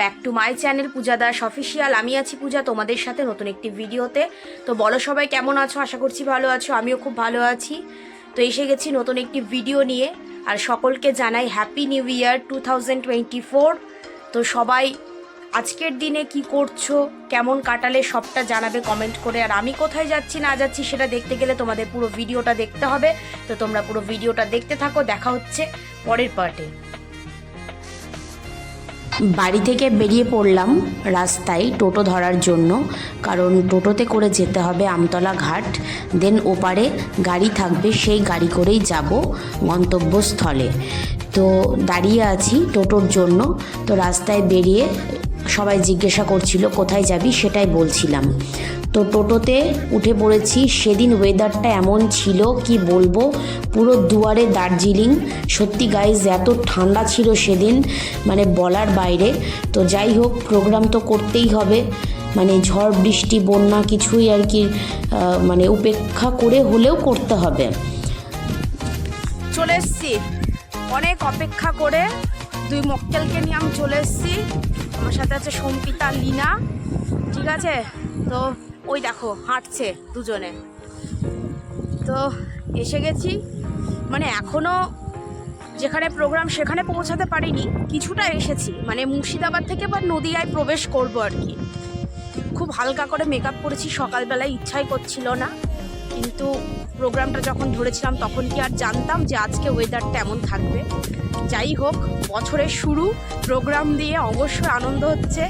Back to my channel Puja Das official আমি আছি পূজা, তোমাদের সাথে নতুন একটি ভিডিওতে। তো বলো সবাই কেমন আছো? আশা করছি ভালো আছো, আমিও খুব ভালো আছি। তো এসে গেছি নতুন একটি ভিডিও নিয়ে। আর সকলকে জানাই হ্যাপি নিউ ইয়ার টু তো সবাই, আজকের দিনে কি করছ? কেমন কাটালে সবটা জানাবে কমেন্ট করে। আর আমি কোথায় যাচ্ছি, না যাচ্ছি, সেটা দেখতে গেলে তোমাদের পুরো ভিডিওটা দেখতে হবে। তো তোমরা পুরো ভিডিওটা দেখতে থাকো, দেখা হচ্ছে পরের পার্টে বাড়ি থেকে বেরিয়ে পড়লাম রাস্তায় টোটো ধরার জন্য, কারণ টোটোতে করে যেতে হবে আমতলা ঘাট। দেন ওপারে গাড়ি থাকবে, সেই গাড়ি করেই যাব গন্তব্যস্থলে। তো দাঁড়িয়ে আছি টোটোর জন্য। তো রাস্তায় বেরিয়ে সবাই জিজ্ঞাসা করছিল, কোথায় যাবি? সেটাই বলছিলাম। তো টোটোতে উঠে পড়েছি। সেদিন ওয়েদারটা এমন ছিল, কি বলব? পুরো দুয়ারে দার্জিলিং। সত্যি গাইজ এত ঠান্ডা ছিল সেদিন মানে বলার বাইরে। তো যাই হোক প্রোগ্রাম তো করতেই হবে। মানে ঝড়, বৃষ্টি, বন্যা কিছুই আর কি মানে উপেক্ষা করে হলেও করতে হবে। চলে এসছি। অনেক অপেক্ষা করে দুই মক্কেলকে নিয়ে আমি চলে এসছি। আমার সাথে আছে সম্পিতা, লীনা। ঠিক আছে? তো ওই দেখো, হাঁটছে দুজনে। তো এসে গেছি। মানে এখনও যেখানে প্রোগ্রাম সেখানে পৌঁছাতে পারিনি, কিছুটা এসেছি। মানে মুর্শিদাবাদ থেকে বা নদিয়ায় প্রবেশ করব আর কি। খুব হালকা করে মেকআপ করেছি, সকালবেলায় ইচ্ছাই করছিল না। কিন্তু প্রোগ্রামটা যখন ধরেছিলাম, তখন কি আর জানতাম যে আজকে ওয়েদারটা তেমন থাকবে। যাই হোক, বছরের শুরু প্রোগ্রাম দিয়ে অবশ্যই আনন্দ হচ্ছে।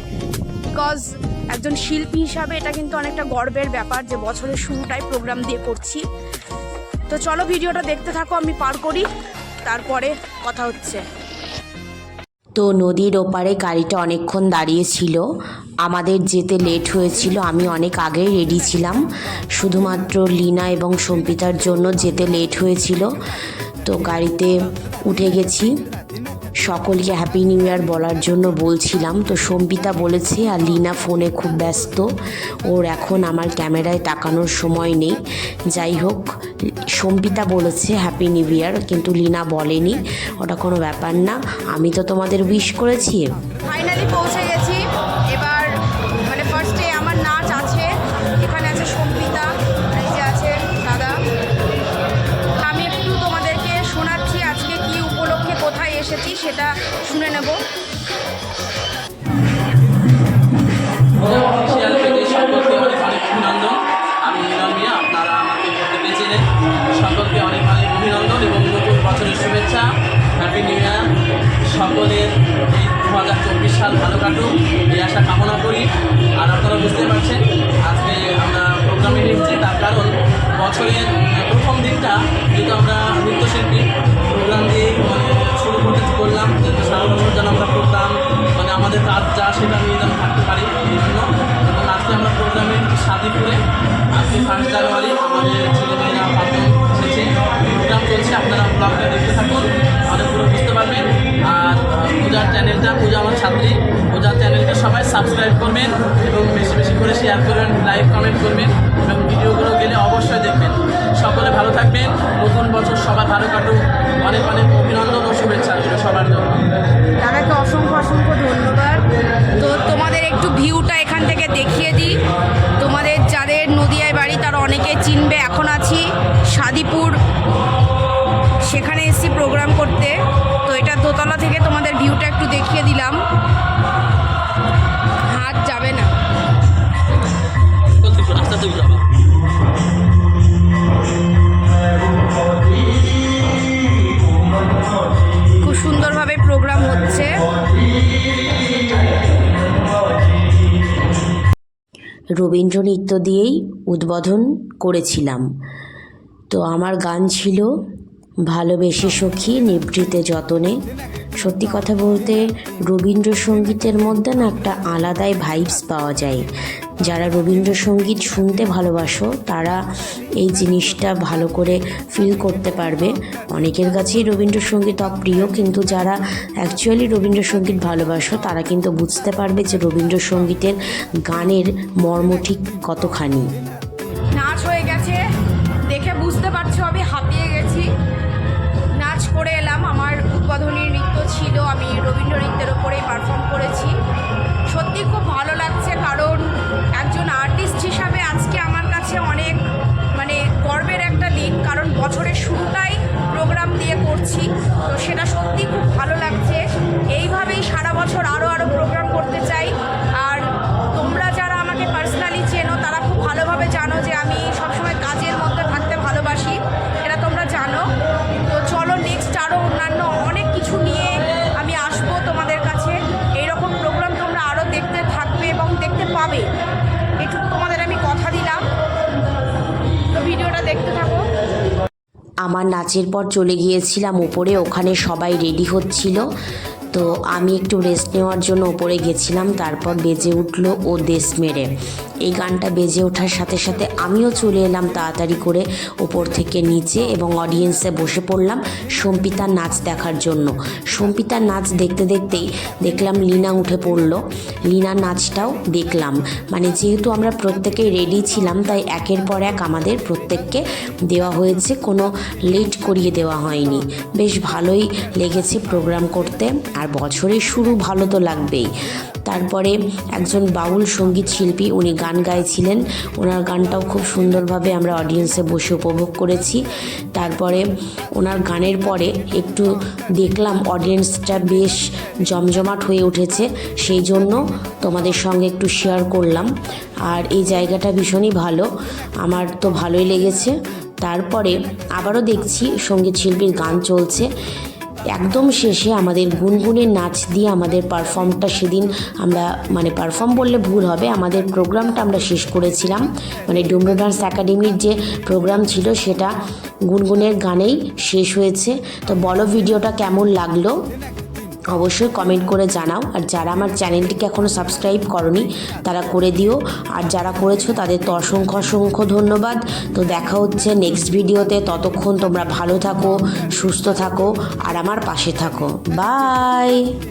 বিকজ একজন শিল্পী হিসাবে এটা কিন্তু অনেকটা গর্বের ব্যাপার যে বছরের শুরুটাই প্রোগ্রাম দিয়ে করছি। তো চলো ভিডিওটা দেখতে থাকো, আমি পার করি, তারপরে কথা হচ্ছে। তো নদীর ওপারে গাড়িটা অনেকক্ষণ দাঁড়িয়েছিল। আমাদের যেতে লেট হয়েছিল, আমি অনেক আগেই রেডি ছিলাম। শুধুমাত্র লীনা এবং সম্পিতার জন্য যেতে লেট হয়েছিল। তো গাড়িতে উঠে গেছি। সকলকে হ্যাপি নিউ ইয়ার বলার জন্য বলছিলাম। তো সম্পিতা বলেছে আর লিনা ফোনে খুব ব্যস্ত। ওর এখন আমার ক্যামেরায় তাকানোর সময় নেই। যাই হোক সম্পিতা বলেছে হ্যাপি নিউ ইয়ার কিন্তু লিনা বলেনি। ওটা কোনো ব্যাপার না। আমি তো তোমাদের উইশ করেছি। ফাইনালি পৌঁছে সেটা শুনে নেব। আমি আমাকে অনেক অভিনন্দন এবং নতুন শুভেচ্ছা। এই দু হাজার চব্বিশ সাল ভালো এই আশা কামনা করি। আর আপনারা পারছেন, আজকে আমরা প্রোগ্রামে এসেছি। তার কারণ বছরের প্রথম দিনটা যেহেতু আমরা যেন আমরা প্রোগ্রাম মানে আমাদের কাজ যা সেটা নিয়ে যেন থাকতে পারি এই জন্য। এবং আজকে আমরা প্রোগ্রামে শাদিপুরে আজকে ফার্স্ট জানুয়ারি আমাদের ছেলেমেয়েরা পাঁচজন এসেছে প্রোগ্রাম চলছে, আপনারা ব্লগটা দেখতে থাকুন তাহলে পুরো বুঝতে পারবেন। আর পূজার চ্যানেলটা, পূজা আমার ছাত্রী, পূজার চ্যানেলটা সবাই সাবস্ক্রাইব করবেন এবং বেশি বেশি করে শেয়ার করবেন লাইক কমেন্ট করবেন এবং ভিডিওগুলো গেলে অবশ্যই দেখবেন। সকলে ভালো থাকবেন, নতুন বছর সবাই ভালো কাটুক। অনেক অনেক এটা দোতলা থেকে তোমাদের ভিউটা একটু দেখিয়ে দিলাম। হাত যাবে না। খুব সুন্দরভাবে প্রোগ্রাম হচ্ছে। রবীন্দ্র নৃত্য দিয়েই উদ্বোধন করেছিলাম। তো আমার গান ছিল ভালোবেসে সখী নিভৃতে যতনে। সত্যি কথা বলতে, রবীন্দ্রসঙ্গীতের মধ্যে না একটা আলাদাই ভাইবস পাওয়া যায়। যারা রবীন্দ্রসঙ্গীত শুনতে ভালোবাসো, তারা এই জিনিসটা ভালো করে ফিল করতে পারবে। অনেকের কাছেই রবীন্দ্রসঙ্গীত অপ্রিয়, কিন্তু যারা অ্যাকচুয়ালি রবীন্দ্রসঙ্গীত ভালোবাসো, তারা কিন্তু বুঝতে পারবে যে রবীন্দ্রসঙ্গীতের গানের মর্ম ঠিক কতখানি। ছিল, আমি রবীন্দ্র নৃত্যের ওপরেই পারফর্ম করেছি। সত্যি খুব ভালো লাগছে কারণ একজন আর্টিস্ট হিসাবে আজকে আমার কাছে অনেক মানে গর্বের একটা দিন কারণ বছরের শুরুটাই প্রোগ্রাম দিয়ে করছি। তো সেটা সত্যি খুব ভালো লাগছে। এইভাবেই সারা বছর আরও আরও প্রোগ্রাম করতে চাই। আর তোমরা যারা আমাকে পার্সোনালি চেনো, তারা খুব ভালোভাবে জানো যে আমি সবসময় আমার নাচের পর চলে গিয়েছিলাম উপরে, ওখানে সবাই রেডি হচ্ছিল। তো আমি একটু রেস্ট নেওয়ার জন্য ওপরে গেছিলাম, তারপর বেজে উঠল ও দেশ মেরে। এই গানটা বেজে ওঠার সাথে সাথে আমিও চলে এলাম তাড়াতাড়ি করে ওপর থেকে নিচে এবং অডিয়েন্সে বসে পড়লাম সম্পিতার নাচ দেখার জন্য। সম্পিতার নাচ দেখতে দেখতেই দেখলাম লিনা উঠে পড়ল। লিনার নাচটাও দেখলাম। মানে যেহেতু আমরা প্রত্যেকেই রেডি ছিলাম, তাই একের পর এক আমাদের প্রত্যেককে দেওয়া হয়েছে। কোনো লেট করিয়ে দেওয়া হয়নি। বেশ ভালোই লেগেছে প্রোগ্রাম করতে। আর বছরের শুরু ভালো তো লাগবেই। তারপরে একজন বাউল সংগীত শিল্পী, উনি গান গাইছিলেন। ওনার গানটাও খুব সুন্দরভাবে আমরা অডিয়েন্সে বসে উপভোগ করেছি। তারপরে ওনার গানের পরে একটু দেখলাম অডিয়েন্সটা বেশ জমজমাট হয়ে উঠেছে। সেই জন্য তোমাদের সঙ্গে একটু শেয়ার করলাম। আর এই জায়গাটা ভীষণই ভালো। আমার তো ভালোই লেগেছে। তারপরে আবারও দেখছি সংগীত শিল্পীর গান চলছে। একদম শেষে আমাদের গুনগুনের নাচ দিয়ে আমাদের পারফর্মটা সেদিন আমরা মানে পারফর্ম বললে ভুল হবে, আমাদের প্রোগ্রামটা আমরা শেষ করেছিলাম। মানে ডুমরো ডান্স একাডেমির যে প্রোগ্রাম ছিল সেটা গুনগুনের গানেই শেষ হয়েছে। তো বলো ভিডিওটা কেমন লাগল? অবশ্যই কমেন্ট করে জানাও। আর যারা আমার চ্যানেলটিকে এখনও সাবস্ক্রাইব করনি, তারা করে দিও। আর যারা করেছ, তাদের তো অসংখ্য অসংখ্য ধন্যবাদ। তো দেখা হচ্ছে নেক্সট ভিডিওতে ততক্ষণ তোমরা ভালো থাকো, সুস্থ থাকো, আর আমার পাশে থাকো। বাই